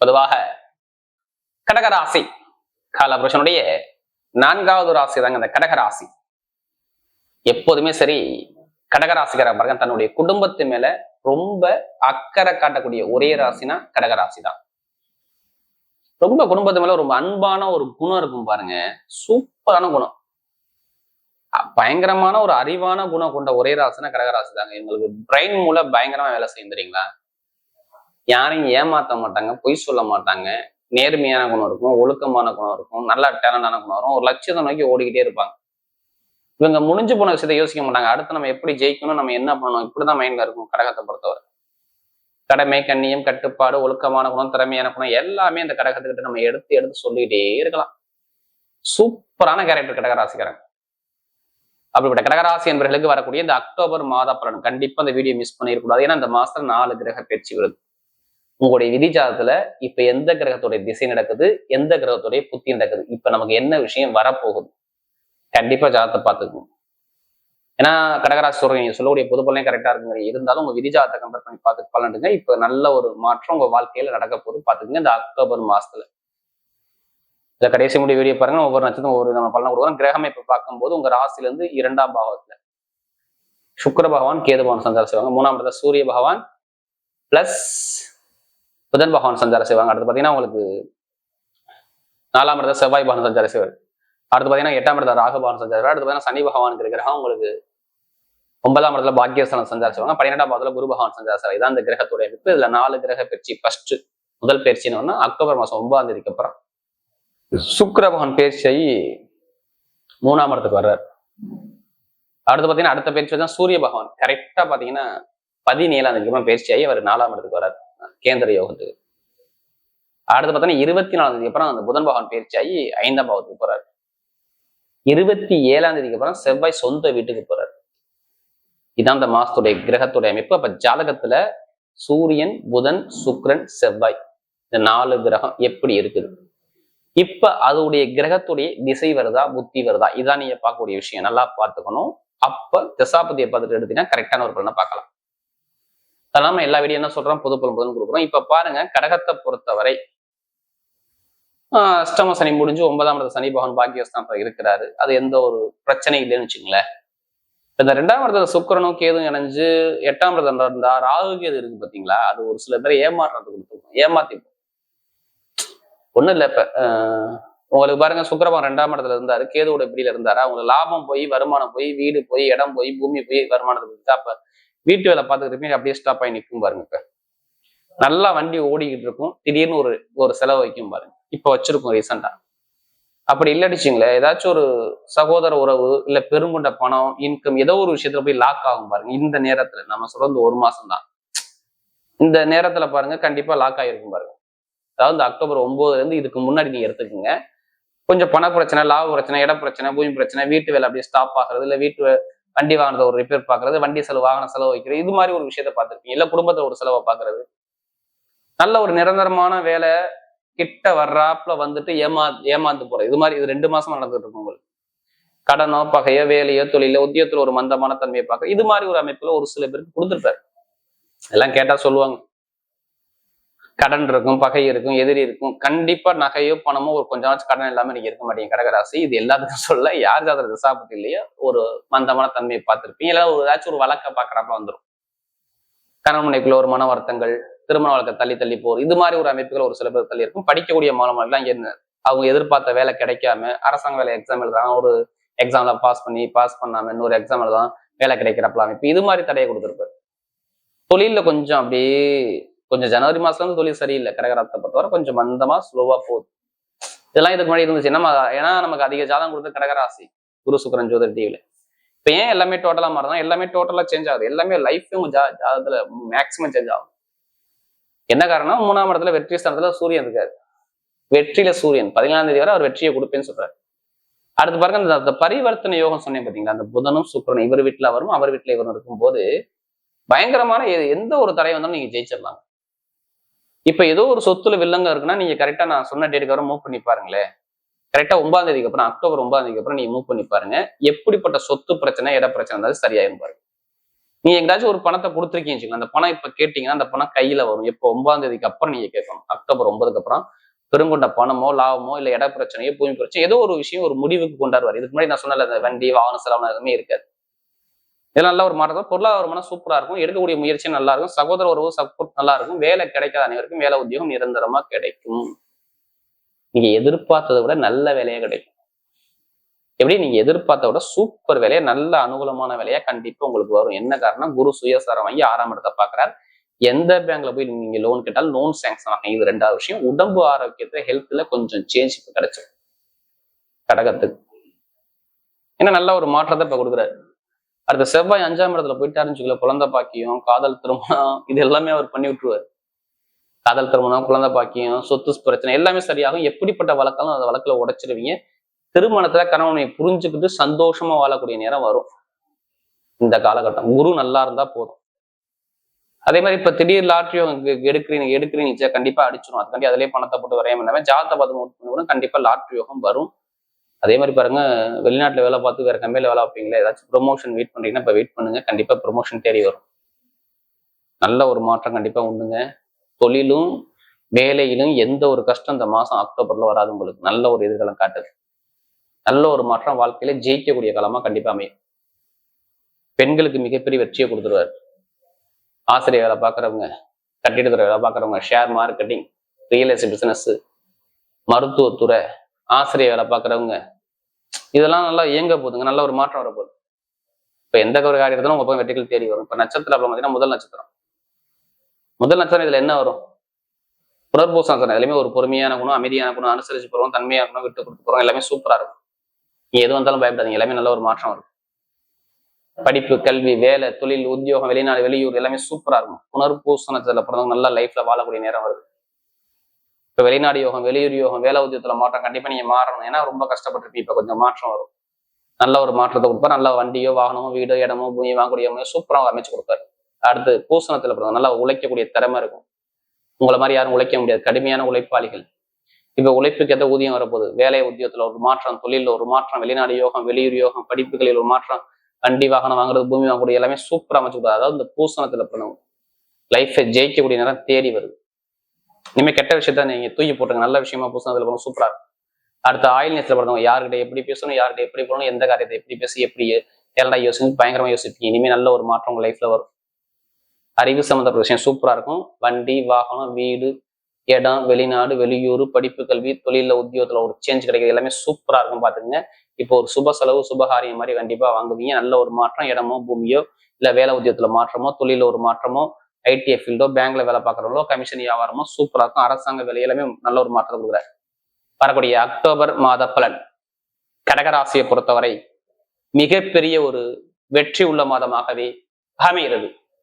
பொதுவாக கடகராசி காலபுருஷனுடைய நான்காவது ராசி தாங்க அந்த கடகராசி. எப்போதுமே சரி கடகராசிக்கார பாருங்க தன்னுடைய குடும்பத்து மேல ரொம்ப அக்கறை காட்டக்கூடிய ஒரே ராசினா கடகராசி தான் ரொம்ப குடும்பத்து மேல ரொம்ப அன்பான ஒரு குணம் இருக்கும் பாருங்க. சூப்பரான குணம். பயங்கரமான ஒரு அறிவான குணம் கொண்ட ஒரே ராசினா கடகராசி தாங்க இவங்களுக்கு பிரெயின் மூலம் பயங்கரமா வேலை செய்யும் தெரியுங்களா? யாரையும் ஏமாத்த மாட்டாங்க பொய் சொல்ல மாட்டாங்க. நேர்மையான குணம் இருக்கும் ஒழுக்கமான குணம் இருக்கும் நல்ல டேலண்டான குணம் வரும். ஒரு லட்சியத்தை நோக்கி ஓடிக்கிட்டே இருப்பாங்க. இவங்க முடிஞ்சு போன விஷயத்த யோசிக்க மாட்டாங்க. அடுத்து நம்ம எப்படி ஜெயிக்கணும் நம்ம என்ன பண்ணணும்? இப்படிதான் மைண்ட்ல இருக்கும் கடகத்தை பொறுத்தவரை. கடமை கண்ணியம் கட்டுப்பாடு ஒழுக்கமான குணம் திறமையான குணம் எல்லாமே இந்த கடகத்துக்கிட்ட நம்ம எடுத்து எடுத்து சொல்லிக்கிட்டே இருக்கலாம். சூப்பரான கேரக்டர் கடகராசிக்காரங்க. அப்படிப்பட்ட கடகராசி என்பவர்களுக்கு வரக்கூடிய இந்த அக்டோபர் மாத பலன். கண்டிப்பா இந்த வீடியோ மிஸ் பண்ணிடக்கூடாது. ஏன்னா இந்த மாசத்துல நாலு கிரக பேச்சு வருது. உங்களுடைய விதிஜாதத்துல இப்ப எந்த கிரகத்துடைய திசை நடக்குது? எந்த கிரகத்துடைய புத்தி நடக்குது? இப்ப நமக்கு என்ன விஷயம் வரப்போகுது? கண்டிப்பா ஜாதத்தை பார்த்துக்கணும். ஏன்னா கடகராசி சொல்றீங்க நீங்க சொல்லக்கூடிய பொது கரெக்டா இருக்குங்க. இருந்தாலும் உங்க விதிஜாதத்தை கம்பேர் பண்ணி பார்த்து பலனுங்க இப்ப நல்ல ஒரு மாற்றம் உங்க வாழ்க்கையில நடக்க போது பாத்துக்கங்க இந்த அக்டோபர் மாசத்துல. இந்த கடைசி முடிய வீடியோ பாருங்க. ஒவ்வொரு நட்சத்திரம் ஒவ்வொரு விதமான பலனை கொடுக்குறோம் கிரகம் இப்ப பார்க்கும்போது உங்க ராசில இருந்து இரண்டாம் பாவத்துல. சுக்கர பகவான் கேது பகவான் சஞ்சாரம் செய்வாங்க மூணாம் இடத்துல சூரிய பகவான் பிளஸ் புதன் பகவான் சஞ்சாரம் செய்வாங்க. அடுத்து பாத்தீங்கன்னா உங்களுக்கு நாலாம் இடத்த செவ்வாய் பகவான் சஞ்சாரம் செய்வார். அடுத்து பாத்தீங்கன்னா எட்டாம் இடத்துல ராகு பகவான் சஞ்சாரம் அடுத்து பாத்தீங்கன்னா சனி பகவான் கிரகம் உங்களுக்கு ஒன்பதாம் இடத்துல பாக்கியஸ்தானம் சஞ்சாரம் செய்வாங்க. பன்னிரெண்டாம் பாவத்துல குரு பகவான் சஞ்சாரம் செய்வார். இதான் அந்த கிரகத்துடைய அமைப்பு. இதுல நாலு கிரக பயிற்சி ஃபர்ஸ்ட் முதல் பயிற்சின்னு அக்டோபர் மாசம் ஒன்பதாம் தேதிக்கு அப்புறம். சுக்கர பகவான் பயிற்சியாகி மூணாம் இடத்துக்கு வர்றார். அடுத்து பாத்தீங்கன்னா அடுத்த பயிற்சி தான் சூரிய பகவான். கரெக்டா பாத்தீங்கன்னா பதினேழாம் தேதிக்கு பயிற்சியாகி அவர் நாலாம் இடத்துக்கு வர்றார். கேந்திர யோகத்துக்கு அடுத்து பார்த்தோன்னா இருபத்தி நாலாம் தேதிக்கு அப்புறம் அந்த புதன் பகவான் பயிற்சியாகி ஐந்தாம் பாவத்துக்கு போறாரு. இருபத்தி ஏழாம் தேதிக்கு அப்புறம் செவ்வாய் சொந்த வீட்டுக்கு போறாரு. இதான் அந்த மாசத்துடைய கிரகத்துடைய அமைப்பு. அப்ப ஜாதகத்துல சூரியன் புதன் சுக்கிரன் செவ்வாய் இந்த நாலு கிரகம் எப்படி இருக்குது? இப்ப அதோடைய கிரகத்துடைய திசை வருதா புத்தி வருதா? இதான் நீங்க பார்க்கக்கூடிய விஷயம். நல்லா பார்த்துக்கணும். அப்ப திசாபதியை பார்த்துட்டு எடுத்தீங்கன்னா கரெக்டான ஒரு பலனை பார்க்கலாம். நம்ம எல்லா வீடியோ என்ன சொல்றோம். பொது பலன் புதன் கொடுக்குறோம். இப்ப பாருங்க கடகத்தை பொறுத்தவரை ஆஹ் அஷ்டம சனி முடிஞ்சு ஒன்பதாம் இடத்த சனி பகவான் பாக்கியஸ்தான் இருக்கிறாரு. அது எந்த ஒரு பிரச்சனை இல்லைன்னு வச்சுங்களேன் இந்த ரெண்டாம் இடத்துல சுக்கரனும் கேதும் இணைஞ்சு எட்டாம் இடத்துல இருந்தா ராகு கேது இருக்கு பாத்தீங்களா? அது ஒரு சில பேர் ஏமாறுறது கொடுத்துருக்கோம். ஏமாத்தி ஒண்ணும் இல்ல இப்ப ஆஹ் உங்களுக்கு பாருங்க சுக்கிரபம் ரெண்டாம் இடத்துல இருந்தாரு. கேதுவோட பிடியில இருந்தாரு? அவங்களுக்கு லாபம் போய் வருமானம் போய் வீடு போய் இடம் போய் பூமி போய் வருமானத்தை கொடுத்தா அப்ப வீட்டு வேலை பார்த்துக்கிட்டு அப்படியே ஸ்டாப் ஆகி நிற்கும் பாருங்க இப்போ நல்லா வண்டி ஓடிக்கிட்டு இருக்கும். திடீர்னு ஒரு ஒரு செலவு வைக்கும் பாருங்க. இப்ப வச்சிருக்கோம் ரீசெண்டா அப்படி இல்லடிச்சிங்களே ஏதாச்சும் ஒரு சகோதர உறவு இல்ல பெருங்குண்ட பணம் இன்கம் ஏதோ ஒரு விஷயத்துல போய் லாக் ஆகும் பாருங்க. இந்த நேரத்துல நம்ம சொல்றது ஒரு மாசம் தான். இந்த நேரத்துல பாருங்க கண்டிப்பா லாக் ஆகிருக்கும் பாருங்க. அதாவது அக்டோபர் ஒன்பதுல இருந்து இதுக்கு முன்னாடி நீங்க எடுத்துக்கோங்க. கொஞ்சம் பண பிரச்சனை லாப பிரச்சனை இட பிரச்சனை பூமி பிரச்சனை வீட்டு வேலை அப்படியே ஸ்டாப் ஆகிறது இல்லை வீட்டு வண்டி வாகனத்தை ஒரு ரிப்பேர் பாக்குறது வண்டி செலவு வாகன செலவு வைக்கிறது இது மாதிரி ஒரு விஷயத்த பார்த்துருப்பீங்க. இல்ல குடும்பத்தில் ஒரு செலவை பாக்குறது. நல்ல ஒரு நிரந்தரமான வேலை கிட்ட வர்றாப்புல வந்துட்டு ஏமா ஏமாந்து போறது இது மாதிரி இது ரெண்டு மாசமா நடந்துட்டு இருக்கும் உங்களுக்கு. கடனோ பகையோ வேலையோ தொழிலோ உத்தியோகத்தில் ஒரு மந்தமான தன்மையை பார்க்க. இது மாதிரி ஒரு அமைப்புல ஒரு சில பேருக்கு கொடுத்துருப்பாரு. எல்லாம் கேட்டா சொல்லுவாங்க. கடன் இருக்கும் பகை இருக்கும் எதிரி இருக்கும். கண்டிப்பா நகையோ பணமோ ஒரு கொஞ்ச நாள் கடன் இல்லாம நீங்க இருக்க மாட்டீங்க. கடகராசி இது எல்லாத்துக்கும் சொல்ல யார் ஜாதக திசாபத்தி இல்லையோ ஒரு மந்தமான தன்மையை பார்த்திருப்பீங்க. இல்லை ஒரு ஏதாச்சும் ஒரு வழக்க பாக்குறப்ப வந்துடும் கணவனைக்குள்ள ஒரு மன வருத்தங்கள் திருமண வழக்க தள்ளி தள்ளி போறது இது மாதிரி ஒரு அமைப்புகள் ஒரு சில பேர் தள்ளி இருக்கும். படிக்கக்கூடிய மாணவர்கள்லாம் இங்க அவங்க எதிர்பார்த்த வேலை கிடைக்காம அரசாங்க வேலை எக்ஸாம் எழுதுறாங்க. ஒரு எக்ஸாம்ல பாஸ் பண்ணி பாஸ் பண்ணாம இன்னொரு எக்ஸாம் எழுதான் வேலை கிடைக்கிறப்பலாம் அமைப்பு. இது மாதிரி தடையை கொடுத்துருப்பாரு. தொழிலில் கொஞ்சம் அப்படியே கொஞ்சம் ஜனவரி மாசத்துல இருந்து தொழில் சரியில்லை. கடகராத்தை பொறுத்தவரை கொஞ்சம் மந்தமா ஸ்லோவா போகுது. இதெல்லாம் இதுக்கு முன்னாடி இருந்துச்சு. நம்ம ஏன்னா நமக்கு அதிக ஜாதகம் கொடுத்த கடகராசி குரு சுக்கரன் ஜோதர் டிவில இப்ப ஏன் எல்லாமே டோட்டலா மாறுதான் எல்லாமே டோட்டலா சேஞ்ச் ஆகுது. எல்லாமே லைஃபும் ஜாதத்துல மேக்சிமம் சேஞ்ச் ஆகும். என்ன காரணம் மூணாம் இடத்துல வெற்றி ஸ்தானத்துல சூரியன் இருக்காரு. வெற்றியில சூரியன். பதினாலாம் தேதி வரை அவர் வெற்றியை கொடுப்பேன்னு சொல்றாரு. அடுத்து பாருங்க அந்த- பரிவர்த்தனை யோகம் சொன்னேன் பாத்தீங்களா? அந்த புதனும் சுக்கிரனும் இவர் வீட்டுல வரும் அவர் வீட்டுல இவரும் இருக்கும்போது பயங்கரமான எ- எந்த ஒரு தடை வந்தாலும் நீங்க ஜெயிச்சிடலாம். இப்ப ஏதோ ஒரு சொத்துல வில்லங்க இருக்குன்னா நீங்க கரெக்டா நான் சொன்ன டேட்டுக்கு மூவ் பண்ணி பாருங்களேன். கரெக்டா ஒன்பதாம் தேதிக்கு அப்புறம் அக்டோபர் ஒன்பதாம் தேதிக்கு அப்புறம் நீங்க மூவ் பண்ணி பாருங்க. எப்படிப்பட்ட சொத்து பிரச்சனை இட பிரச்சனை இருந்தாலும் சரியாயிரும் பாருங்க. நீங்க எங்கேயாச்சும் ஒரு பணத்தை கொடுத்துருக்கீங்க அந்த பணம் இப்ப கேட்டீங்கன்னா அந்த பணம் கையில வரும். இப்போ ஒன்பதாம் தேதிக்கு அப்புறம் நீங்க கேட்கணும். அக்டோபர் ஒன்பதுக்கு அப்புறம் பெருங்கொண்ட பணமோ லாபமோ இல்ல இட பிரச்சனையோ பூமி பிரச்சனை ஏதோ ஒரு விஷயம் ஒரு முடிவுக்கு கொண்டாடுவார். இதுக்கு முன்னாடி நான் சொன்னல அந்த வண்டி வாகன செலவு எதுவுமே இருக்காது. இதெல்லாம் நல்ல ஒரு மாற்றம் பொருளாதாரமான சூப்பரா இருக்கும். எடுக்கக்கூடிய முயற்சி நல்லா இருக்கும். சகோதர உறவு சப்போர்ட் நல்லா இருக்கும். வேலை கிடைக்காத அனைவருக்கும் வேலை உத்தியோகம் நிரந்தரமா கிடைக்கும். நீங்க எதிர்பார்த்ததை விட நல்ல வேலையா கிடைக்கும். எப்படி? நீங்க எதிர்பார்த்த விட சூப்பர் வேலையா நல்ல அனுகூலமான வேலையா கண்டிப்பா உங்களுக்கு வரும். என்ன காரணம் குரு சுயசாரம் வாங்கி ஆறாம் இடத்தை பாக்குறாரு எந்த பேங்க்ல போய் நீங்க லோன் கேட்டாலும் லோன் சேங்ஷன் ஆகும் இது ரெண்டாவது விஷயம். உடம்பு ஆரோக்கியத்தை ஹெல்த்ல கொஞ்சம் சேஞ்ச் இப்ப கிடைச்சிடும். கடகத்துக்கு. ஏன்னா நல்ல ஒரு மாற்றத்தை இப்ப கொடுக்குறாரு. அடுத்த செவ்வாய் அஞ்சாம் இடத்துல போயிட்டாருன்னு வச்சுக்கல குழந்தை பாக்கியம் காதல் திருமணம் இது எல்லாமே அவர் பண்ணி விட்டுருவாரு. காதல் திருமணம் குழந்தை பாக்கியம் சொத்து பிரச்சனை எல்லாமே சரியாகும். எப்படிப்பட்ட வழக்கெல்லாம் அந்த வழக்குல உடைச்சிருவீங்க. திருமணத்துல கணவனை புரிஞ்சுக்கிட்டு சந்தோஷமா வாழக்கூடிய நேரம் வரும். இந்த காலகட்டம். குரு நல்லா இருந்தா போதும். அதே மாதிரி இப்ப திடீர் லாட்ரி எடுக்கிறீங்க எடுக்கிறீங்க கண்டிப்பா அடிச்சிடும் அதுக்காண்டி அதிலே பணத்தை போட்டு வரைய பண்ணாம ஜாதக பார்த்து நோட் பண்ணுவோம் கண்டிப்பா லாட்ரி யோகம் வரும். அதே மாதிரி பாருங்க வெளிநாட்டில் வேலை பார்த்து வேற கம்பெனியில் வேலை வைப்பீங்களா ஏதாச்சும் ப்ரொமோஷன் வெயிட் பண்ணுறீங்கன்னா இப்போ வெயிட் பண்ணுங்க. கண்டிப்பா ப்ரொமோஷன் தேடி வரும். நல்ல ஒரு மாற்றம் கண்டிப்பா உண்டுங்க. தொழிலும் வேலையிலும் எந்த ஒரு கஷ்டம் இந்த மாசம் அக்டோபர்ல வராது உங்களுக்கு. நல்ல ஒரு எதிர்காலம் காட்டுது. நல்ல ஒரு மாற்றம் வாழ்க்கையில ஜெயிக்கக்கூடிய காலமா கண்டிப்பா அமையும். பெண்களுக்கு மிகப்பெரிய வெற்றியை கொடுத்துருவாரு. ஆசிரியர் வேலை பார்க்குறவங்க கட்டிடத்துறை வேலை பார்க்குறவங்க share marketing real estate business மருத்துவத்துறை ஆசிரியர் வேலை பார்க்குறவங்க இதெல்லாம் நல்லா இயங்க போகுதுங்க. நல்ல ஒரு மாற்றம் வரப்போகுது. இப்போ எந்த ஒரு காரியத்திலும் உங்க பக்கம் வெற்றிகள் தேடி வரும். இப்போ நட்சத்திரம் அப்புறம் பார்த்தீங்கன்னா முதல் நட்சத்திரம். முதல் நட்சத்திரம் இதுல என்ன வரும்? புனர்பூசம் நட்சத்திரம் எல்லாமே ஒரு பொறுமையான குணம் அமைதியான குணம் அனுசரிச்சு போகிறோம் தன்மையாக இருக்கணும் விட்டு கொடுத்து போகிறோம் எல்லாமே சூப்பரா இருக்கும். நீ எது வந்தாலும் பயப்படாதீங்க. எல்லாமே நல்ல ஒரு மாற்றம் வரும். படிப்பு கல்வி வேலை தொழில் உத்தியோகம் வெளிநாடு வெளியூர் எல்லாமே சூப்பரா இருக்கும். புனர்பூச நட்சத்திரத்துல பிறந்தவங்க நல்லா லைஃப்ல வாழக்கூடிய நேரம் வருது. இப்போ வெளிநாடு யோகம் வெளியூர் யோகம் வேலை உத்தியத்தில் மாற்றம் கண்டிப்பா நீங்கள் மாறணும். ஏன்னா ரொம்ப கஷ்டப்பட்டிருப்பீங்க. இப்ப கொஞ்சம் மாற்றம் வரும். நல்ல ஒரு மாற்றத்தை கொடுப்பார். நல்ல வண்டியோ வாகனமோ வீடோ இடமோ பூமி வாங்கக்கூடிய சூப்பரா அமைச்சு கொடுப்பாரு. அடுத்து பூசணத்துல பிறந்த நல்லா உழைக்கக்கூடிய திறமை இருக்கும். உங்களை மாதிரி யாரும் உழைக்க முடியாது. கடுமையான உழைப்பாளிகள். இப்ப உழைப்புக்கு எந்த ஊதியம் வரப்போகுது. வேலை உத்தியோகத்துல ஒரு மாற்றம் தொழிலில் ஒரு மாற்றம் வெளிநாடு யோகம் வெளியூர் யோகம் படிப்புகளில் ஒரு மாற்றம் வண்டி வாகனம் வாங்குறது பூமி வாங்கக்கூடிய எல்லாமே சூப்பரா அமைச்சு கொடுத்தாரு அதாவது இந்த பூசணத்துல பிறந்தவங்க லைஃப்பை ஜெயிக்கக்கூடிய நேரம் தேடி வருது. இனிமே கெட்ட விஷயத்த நீங்க தூக்கி போட்டுங்க நல்ல விஷயமா பூசணத்துல போகணும் சூப்பரா இருக்கும். அடுத்த ஆயில் நேரத்துல பிறந்தவங்க யார்கிட்ட எப்படி பேசணும் யார்கிட்ட எப்படி போகணும் எந்த காரியத்தை எப்படி பேசி எப்படி எல்லாம் யோசிச்சு பயங்கரமா யோசிப்பீங்க. இனிமே நல்ல ஒரு மாற்றம் உங்கள் லைஃப்ல வரும். அறிவு சம்மந்தப்பட்ட விஷயம் சூப்பரா இருக்கும். வண்டி வாகனம் வீடு இடம் வெளிநாடு வெளியூர் படிப்பு கல்வி தொழில உத்தியோகத்துல ஒரு சேஞ்ச் கிடைக்கிறது எல்லாமே சூப்பரா இருக்கும் பாத்துக்கங்க. இப்போ ஒரு சுப செலவு சுபகாரியம் மாதிரி கண்டிப்பா வாங்குவீங்க. நல்ல ஒரு மாற்றம் இடமோ பூமியோ இல்ல வேலை உத்தியோகத்துல மாற்றமோ தொழில ஒரு மாற்றமோ ஐடி ஃபீல்டோ பேங்க்ல வேலை பார்க்குறவங்களோ கமிஷன் வியாபாரமோ சூப்பரா இருக்கும். அரசாங்க வேலை நல்ல ஒரு மாற்றத்தை கொடுக்குறாரு. வரக்கூடிய அக்டோபர் மாத பலன். கடகராசியை பொறுத்தவரை மிகப்பெரிய ஒரு வெற்றி உள்ள மாதமாகவே அமைகிறது.